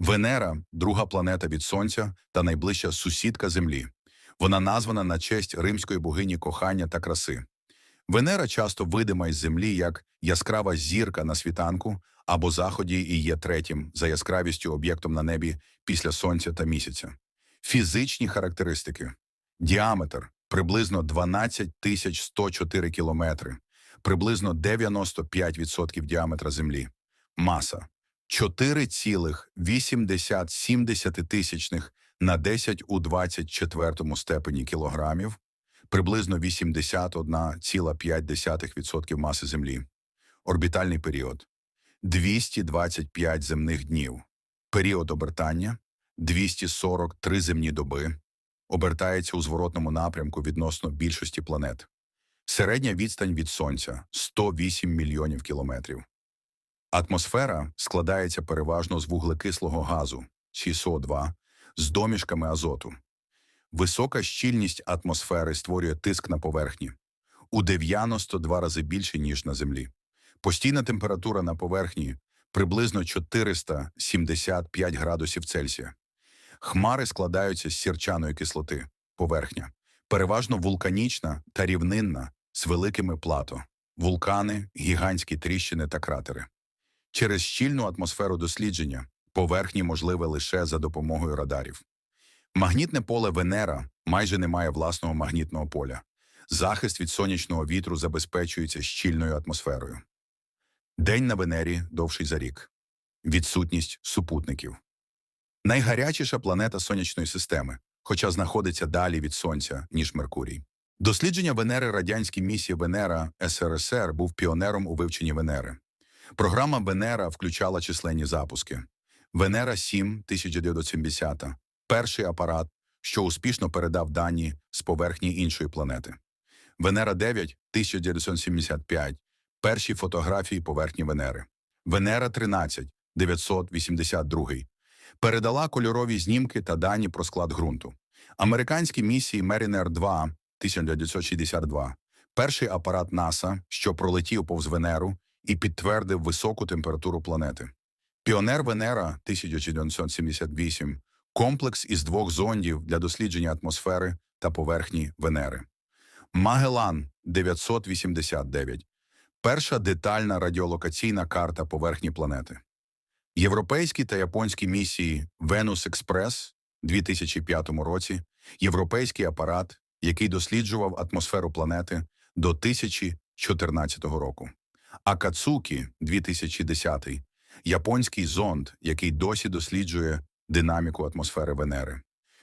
Венера друга планета від Сонця та найближча сусідка Землі. Вона названа на честь римської богині кохання та краси. Венера часто видима із Землі як яскрава зірка на світанку або заході і є третім за яскравістю об'єктом на небі після Сонця та місяця. Фізичні характеристики. Діаметр приблизно 12 тисяч 104 кілометри, приблизно 95% діаметра Землі. Маса 4,87 тисячних на 10 у 24 степені кілограмів, приблизно 81,5% маси Землі. Орбітальний період 225 земних днів. Період обертання 243 земні доби. Обертається у зворотному напрямку відносно більшості планет. Середня відстань від Сонця 108 мільйонів кілометрів. Атмосфера складається переважно з вуглекислого газу СО2 з домішками азоту. Висока щільність атмосфери створює тиск на поверхні у 92 рази більше, ніж на Землі. Постійна температура на поверхні приблизно 475 градусів Цельсія. Хмари складаються з сірчаної кислоти, поверхня, переважно вулканічна та рівнинна з великими плато, вулкани, гігантські тріщини та кратери. Через щільну атмосферу дослідження поверхні можливе лише за допомогою радарів. Магнітне поле Венера майже не має власного магнітного поля. Захист від сонячного вітру забезпечується щільною атмосферою. День на Венері довший за рік. Відсутність супутників. Найгарячіша планета сонячної системи, хоча знаходиться далі від Сонця, ніж Меркурій. Дослідження Венери радянській місії Венера СРСР був піонером у вивченні Венери. Програма Венера включала численні запуски. Венера 7 1970 перший апарат, що успішно передав дані з поверхні іншої планети. Венера 9 1975 перші фотографії поверхні Венери. Венера 13 982 передала кольорові знімки та дані про склад ґрунту. Американські місії Mariner 2 1962 перший апарат НАСА, що пролетів повз Венеру і підтвердив високу температуру планети. Піонер Венера 1978 комплекс із двох зондів для дослідження атмосфери та поверхні Венери. Магелан 989 перша детальна радіолокаційна карта поверхні планети. Європейські та японські місії Venus Експрес 2005 році, європейський апарат, який досліджував атмосферу планети до 2014 року. Акацукі 2010 японський зонд, який досі досліджує динаміку атмосфери Венери.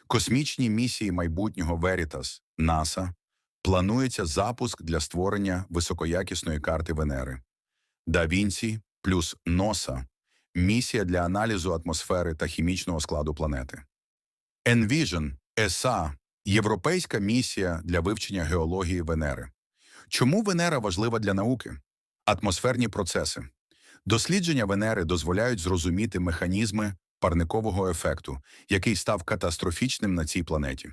Космічні місії майбутнього Veritas НАСА планується запуск для створення високоякісної карти Венери. Да Вінсі плюс НОСА місія для аналізу атмосфери та хімічного складу планети. Envision ESA – європейська місія для вивчення геології Венери. Чому Венера важлива для науки? Атмосферні процеси. Дослідження Венери дозволяють зрозуміти механізми парникового ефекту, який став катастрофічним на цій планеті.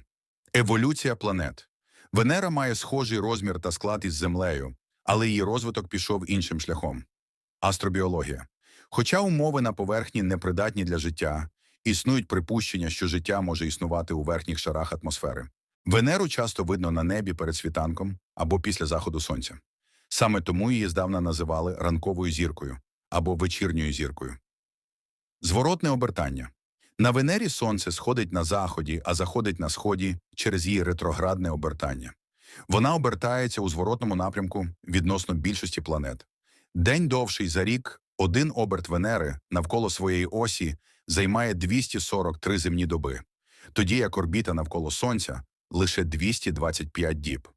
Еволюція планет. Венера має схожий розмір та склад із Землею, але її розвиток пішов іншим шляхом. Астробіологія. Хоча умови на поверхні непридатні для життя, існують припущення, що життя може існувати у верхніх шарах атмосфери. Венеру часто видно на небі перед світанком або після заходу сонця. Саме тому її здавна називали ранковою зіркою або вечірньою зіркою. Зворотне обертання. На Венері Сонце сходить на заході, а заходить на сході через її ретроградне обертання. Вона обертається у зворотному напрямку відносно більшості планет. День довший за рік, один оберт Венери навколо своєї осі займає 243 земні доби, тоді як орбіта навколо Сонця лише 225 діб.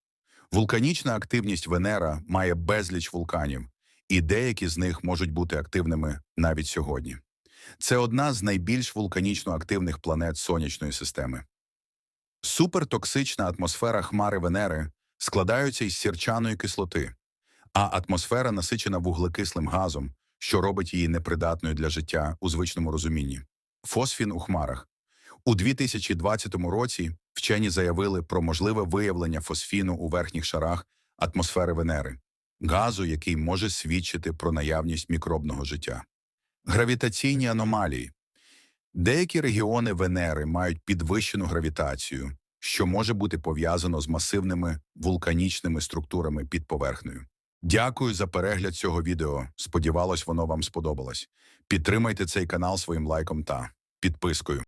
Вулканічна активність Венера має безліч вулканів, і деякі з них можуть бути активними навіть сьогодні. Це одна з найбільш вулканічно активних планет сонячної системи. Супертоксична атмосфера хмари Венери складаються із сірчаної кислоти, а атмосфера насичена вуглекислим газом, що робить її непридатною для життя у звичному розумінні. Фосфін у хмарах. У 2020 році вчені заявили про можливе виявлення фосфіну у верхніх шарах атмосфери Венери, газу, який може свідчити про наявність мікробного життя. Гравітаційні аномалії. Деякі регіони Венери мають підвищену гравітацію, що може бути пов'язано з масивними вулканічними структурами під поверхнею. Дякую за перегляд цього відео. Сподівалось, воно вам сподобалось. Підтримайте цей канал своїм лайком та підпискою.